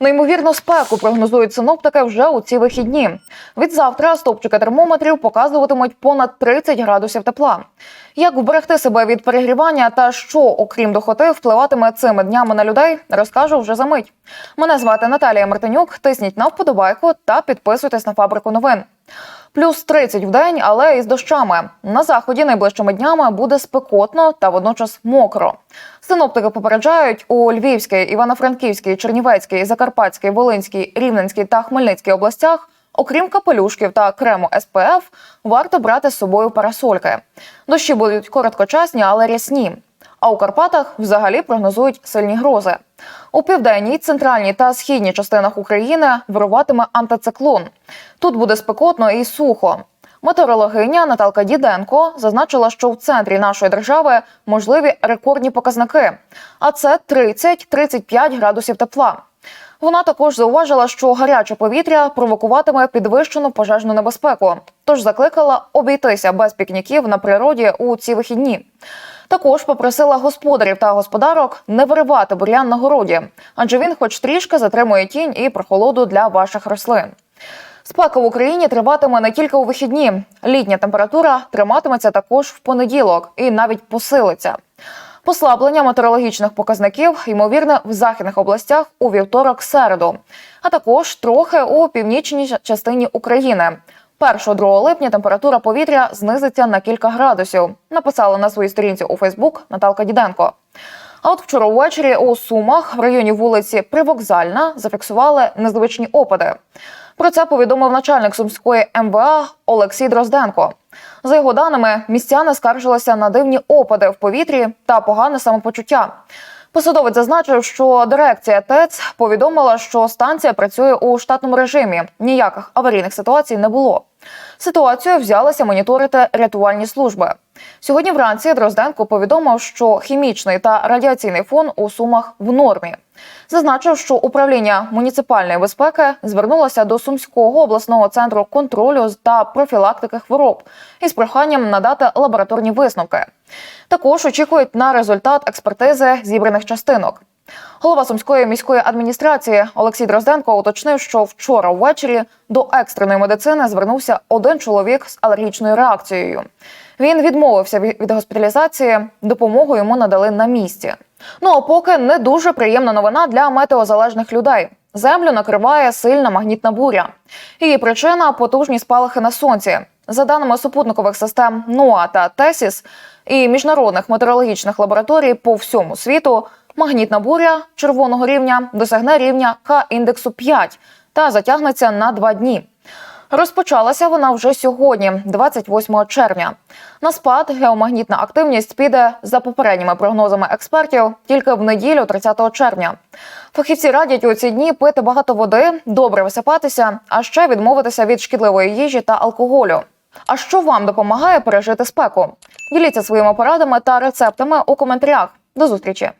Неймовірну спеку прогнозують синоптики вже у ці вихідні. Від завтра стопчики термометрів показуватимуть понад 30 градусів тепла. Як вберегти себе від перегрівання та що, окрім духоти, впливатиме цими днями на людей, розкажу вже за мить. Мене звати Наталія Мартинюк. Тисніть на вподобайку та підписуйтесь на фабрику новин. Плюс 30 в день, але із дощами. На заході найближчими днями буде спекотно та водночас мокро. Синоптики попереджають у Львівській, Івано-Франківській, Чернівецькій, Закарпатській, Волинській, Рівненській та Хмельницькій областях. Окрім капелюшків та крему СПФ, варто брати з собою парасольки. Дощі будуть короткочасні, але рясні. А у Карпатах взагалі прогнозують сильні грози. У південній, центральній та східній частинах України вируватиме антициклон. Тут буде спекотно і сухо. Метеорологиня Наталка Діденко зазначила, що в центрі нашої держави можливі рекордні показники, а це 30-35 градусів тепла. Вона також зауважила, що гаряче повітря провокуватиме підвищену пожежну небезпеку, тож закликала обійтися без пікніків на природі у ці вихідні. Також попросила господарів та господарок не виривати бур'ян на городі, адже він, хоч трішки, затримує тінь і прохолоду для ваших рослин. Спека в Україні триватиме не тільки у вихідні. Літня температура триматиметься також в понеділок і навіть посилиться. Послаблення метеорологічних показників ймовірне в західних областях у вівторок-середу, а також трохи у північній частині України. 1-2 липня температура повітря знизиться на кілька градусів. Написала на своїй сторінці у Фейсбук Наталка Діденко. А от вчора ввечері у Сумах в районі вулиці Привокзальна зафіксували незвичні опади. Про це повідомив начальник сумської МВА Олексій Дрозденко. За його даними, містяни скаржилися на дивні опади в повітрі та погане самопочуття. Посадовець зазначив, що дирекція ТЕЦ повідомила, що станція працює у штатному режимі. Ніяких аварійних ситуацій не було. Ситуацію взялися моніторити рятувальні служби. Сьогодні вранці Дрозденко повідомив, що хімічний та радіаційний фон у сумах в нормі. Зазначив, що управління муніципальної безпеки звернулося до Сумського обласного центру контролю та профілактики хвороб із проханням надати лабораторні висновки. Також очікують на результат експертизи зібраних частинок. Голова сумської міської адміністрації Олексій Дрозденко уточнив, що вчора ввечері до екстреної медицини звернувся один чоловік з алергічною реакцією. Він відмовився від госпіталізації. Допомогу йому надали на місці. Ну а поки не дуже приємна новина для метеозалежних людей. Землю накриває сильна магнітна буря. Її причина потужні спалахи на сонці. За даними супутникових систем НОА та ТЕСІС і міжнародних метеорологічних лабораторій по всьому світу, магнітна буря червоного рівня досягне рівня К індексу 5 та затягнеться на два дні. Розпочалася вона вже сьогодні, 28 червня. На спад геомагнітна активність піде за попередніми прогнозами експертів тільки в неділю, 30 червня. Фахівці радять у ці дні пити багато води, добре висипатися, а ще відмовитися від шкідливої їжі та алкоголю. А що вам допомагає пережити спеку? Діліться своїми порадами та рецептами у коментарях. До зустрічі!